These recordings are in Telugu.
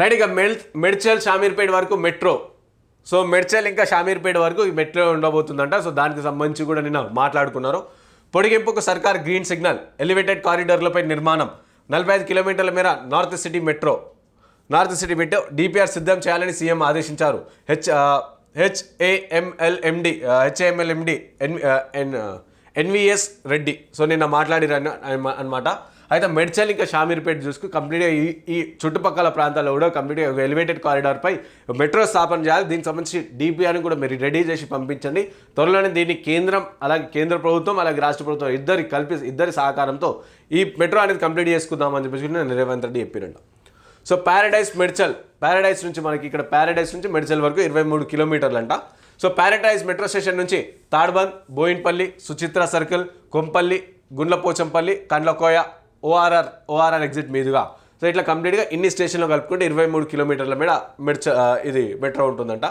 రైట్ ఇక మెల్ మెడ్చల్ షామీర్పేట వరకు మెట్రో. సో మెడ్చల్ ఇంకా షామీర్పేట వరకు ఈ మెట్రో ఉండబోతుందంట. సో దానికి సంబంధించి కూడా నిన్న మాట్లాడుకున్నారు. పొడిగింపుకు సర్కార్ గ్రీన్ సిగ్నల్ ఎలివేటెడ్ కారిడార్లపై నిర్మాణం. నలభై ఐదు కిలోమీటర్ల మేర north city metro. North city metro DPR సిద్ధం చేయాలని సీఎం ఆదేశించారు. H హెచ్ఏఎంఎల్ఎండి హెచ్ఏఎంఎల్ఎండి N N NVS Reddy. So నిన్న మాట్లాడిరు అనమాట అయితే మెడ్చల్ ఇంకా షామీర్పేట చూసుకు కంప్లీట్గా ఈ ఈ చుట్టుపక్కల ప్రాంతాల్లో కూడా కంప్లీట్గా ఎలివేటెడ్ కారిడార్పై మెట్రో స్థాపన చేయాలి. దీనికి సంబంధించి డిపిఆర్ని కూడా మీరు రెడీ చేసి పంపించండి. త్వరలోనే దీన్ని కేంద్రం అలాగే కేంద్ర ప్రభుత్వం అలాగే రాష్ట్ర ప్రభుత్వం ఇద్దరి కలిపి ఇద్దరి సహకారంతో ఈ మెట్రో అనేది కంప్లీట్ చేసుకుందామని చెప్పేసి నేను రేవంత్ రెడ్డి చెప్పిరంట. సో ప్యారడైస్ మెడ్చల్ ప్యారడైస్ నుంచి మనకి ఇక్కడ ప్యారడైస్ నుంచి మెడ్చల్ వరకు ఇరవై మూడు కిలోమీటర్లు అంట సో ప్యారడైజ్ మెట్రో స్టేషన్ నుంచి Tadbund Bowenpally Suchitra circle Kompally Gundlapochampally Kandlakoya ORR ORR exit మీదుగా. సో ఇట్లా కంప్లీట్గా ఇన్ని స్టేషన్లో కలుపుకుంటే ఇరవై మూడు కిలోమీటర్ల మీద మెడ్చ ఇది మెట్రో ఉంటుందంట.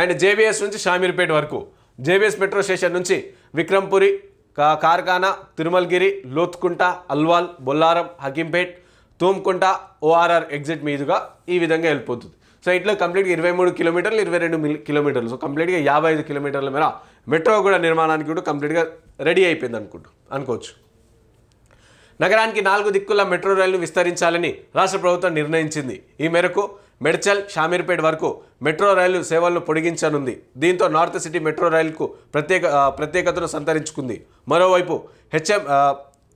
అండ్ జేబీఎస్ నుంచి షామీర్పేట వరకు. జేబీఎస్ మెట్రో స్టేషన్ నుంచి విక్రంపురి కా కార్ఖానా తిరుమలగిరి లోత్కుంట అల్వాల్ బొల్లారం హకీంపేట్ తూమ్కుంట ఓఆర్ఆర్ ఎగ్జిట్ మీదుగా ఈ విధంగా వెళ్ళిపోతుంది సో ఇట్లా కంప్లీట్గా ఇరవై మూడు కిలోమీటర్లు ఇరవై రెండు మిల్ కిలోమీటర్లు. సో కంప్లీట్గా యాభై ఐదు కిలోమీటర్ల మేర మెట్రో కూడా నిర్మాణానికి కూడా కంప్లీట్గా రెడీ అయిపోయింది అనుకుంటు అనుకోవచ్చు. నగరానికి నాలుగు దిక్కుల మెట్రో రైళ్ళు విస్తరించాలని రాష్ట్ర ప్రభుత్వం నిర్ణయించింది. ఈ మేరకు మెడ్చల్ షామీర్పేట వరకు మెట్రో రైలు సేవలను పొడిగించనుంది. దీంతో నార్త్ సిటీ మెట్రో రైలుకు ప్రత్యేక ప్రత్యేకతను సంతరించుకుంది. మరోవైపు హెచ్ఎం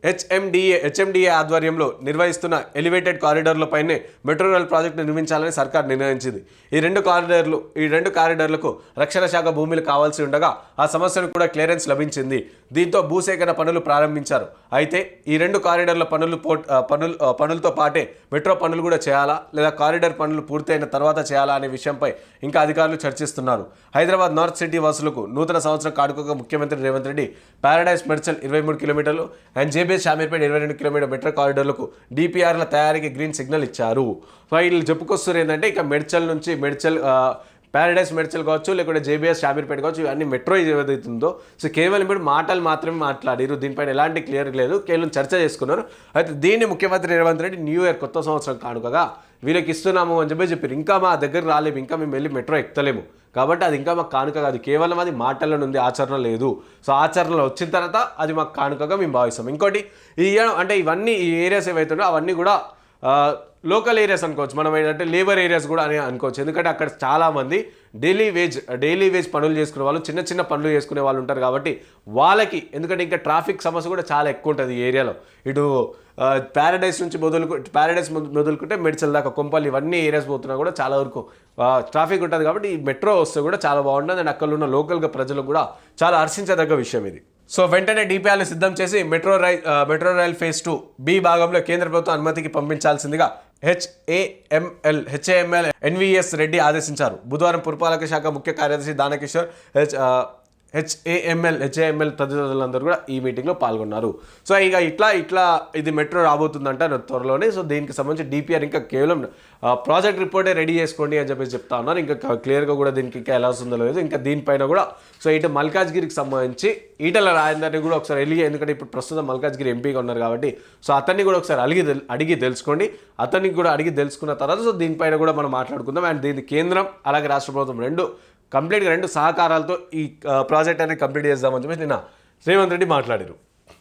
హెచ్ఎండిఏ హెచ్ఎండిఏ ఆధ్వర్యంలో నిర్వహిస్తున్న ఎలివేటెడ్ కారిడార్లపైనే మెట్రో రైల్ ప్రాజెక్టు నిర్మించాలని సర్కార్ నిర్ణయించింది. ఈ రెండు కారిడార్లు ఈ రెండు కారిడార్లకు రక్షణ శాఖ భూములు కావాల్సి ఉండగా ఆ సమస్యను కూడా క్లియరెన్స్ లభించింది. దీంతో భూసేకరణ పనులు ప్రారంభించారు. అయితే ఈ రెండు కారిడార్ల పనులు పో పనులు పనులతో పాటే మెట్రో పనులు కూడా చేయాలా లేదా కారిడార్ పనులు పూర్తయిన తర్వాత చేయాలా అనే విషయంపై ఇంకా అధికారులు చర్చిస్తున్నారు. హైదరాబాద్ నార్త్ సిటీ వాసులకు నూతన సంవత్సరం కాడుకగా ముఖ్యమంత్రి రేవంత్ రెడ్డి పారాడైస్ మెడ్చల్ ఇరవై మూడు కిలోమీటర్లు అండ్ రైల్వే షామీర్పేట ఇరవై రెండు కిలోమీటర్ మెట్రో కారిడర్లకు డిపిఆర్ల తయారీకి గ్రీన్ సిగ్నల్ ఇచ్చారు. వీళ్ళు చెప్పుకొస్తారు ఏంటంటే ఇక మెడ్చల్ నుంచి మెడ్చల్ ప్యారడైస్ మెడ్చల్ కావచ్చు లేకుంటే జేబీఎస్ షామీర్పేట కావచ్చు ఇవన్నీ మెట్రో ఏదైతుందో. సో కేవలం ఇప్పుడు మాటలు మాత్రమే మాట్లాడారు. దీనిపైన ఎలాంటి క్లియర్ లేదు. కేవలం చర్చ చేసుకున్నారు. అయితే దీన్ని ముఖ్యమంత్రి రేవంత్ రెడ్డి న్యూ ఇయర్ కొత్త సంవత్సరం కానుకగా వీళ్ళకి ఇస్తున్నాము అని చెప్పి చెప్పారు. ఇంకా మా దగ్గర రాలేము. ఇంకా మేము వెళ్ళి మెట్రో ఎక్కుతలేము. కాబట్టి అది ఇంకా మాకు కానుక కాదు. కేవలం అది మాటల్లో ఉంది ఆచరణ లేదు. సో ఆచరణలో వచ్చిన తర్వాత అది మాకు కానుకగా మేము భావిస్తాం. ఇంకోటి ఈ అంటే ఇవన్నీ ఈ ఏరియాస్ ఏవైతే అవన్నీ కూడా లోకల్ ఏరియాస్ అనుకోవచ్చు. మనం ఏంటంటే లేబర్ ఏరియాస్ కూడా అని అనుకోవచ్చు. ఎందుకంటే అక్కడ చాలామంది డైలీ వేజ్ డైలీ వేజ్ పనులు చేసుకునే వాళ్ళు చిన్న చిన్న పనులు చేసుకునే వాళ్ళు ఉంటారు కాబట్టి వాళ్ళకి ఎందుకంటే ఇంకా ట్రాఫిక్ సమస్య కూడా చాలా ఎక్కువ ఉంటుంది ఈ ఏరియాలో. ఇటు ప్యారడైస్ నుంచి మొదలుకు ప్యారడైస్ మొదలుకుంటే మెడిచల్ దాకా కొంపల్లి ఇవన్నీ ఏరియాస్ పోతున్నా కూడా చాలా వరకు ట్రాఫిక్ ఉంటుంది కాబట్టి ఈ మెట్రో వస్తే కూడా చాలా బాగుంటుంది. అండ్ అక్కడ ఉన్న లోకల్గా ప్రజలకు కూడా చాలా హర్షించదగ్గ విషయం ఇది. సో వెంటనే డిపిఆర్లు సిద్ధం చేసి metro rail metro rail phase two B భాగంలో కేంద్ర ప్రభుత్వం అనుమతికి పంపించాల్సిందిగా హెచ్ఏఎంఎల్ హెచ్ఏఎంఎల్ ఎన్విఎస్ రెడ్డి ఆదేశించారు. బుధవారం పురపాలక శాఖ ముఖ్య కార్యదర్శి దానకిషోర్ హెచ్ హెచ్ఏఎంఎల్ హెచ్ఏఎంఎల్ తదితరులందరూ కూడా ఈ మీటింగ్లో పాల్గొన్నారు. సో ఇక ఇట్లా ఇట్లా ఇది మెట్రో రాబోతుందంట త్వరలోనే. సో దీనికి సంబంధించి డిపిఆర్ ఇంకా కేవలం ప్రాజెక్ట్ రిపోర్టే రెడీ చేసుకోండి అని చెప్పేసి చెప్తా ఉన్నారు. ఇంకా క్లియర్గా కూడా దీనికి ఇంకా ఎలా వస్తుందో లేదు. ఇంకా దీనిపైన కూడా సో ఇటు మల్కాజ్గిరికి సంబంధించి ఈటల రాజేందర్ని కూడా ఒకసారి వెళ్ళి ఎందుకంటే ఇప్పుడు ప్రస్తుతం మల్కాజ్గిరి ఎంపీగా ఉన్నారు కాబట్టి సో అతన్ని కూడా ఒకసారి అడిగి అడిగి తెలుసుకోండి. అతనికి కూడా అడిగి తెలుసుకున్న తర్వాత సో దీనిపైన కూడా మనం మాట్లాడుకుందాం. అండ్ దీని కేంద్రం అలాగే రాష్ట్ర ప్రభుత్వం రెండు కంప్లీట్గా రెండు సహకారాలతో ఈ ప్రాజెక్ట్ అనేది కంప్లీట్ చేద్దామని చెప్పేసి నిన్న రేవంత్ రెడ్డి మాట్లాడారు.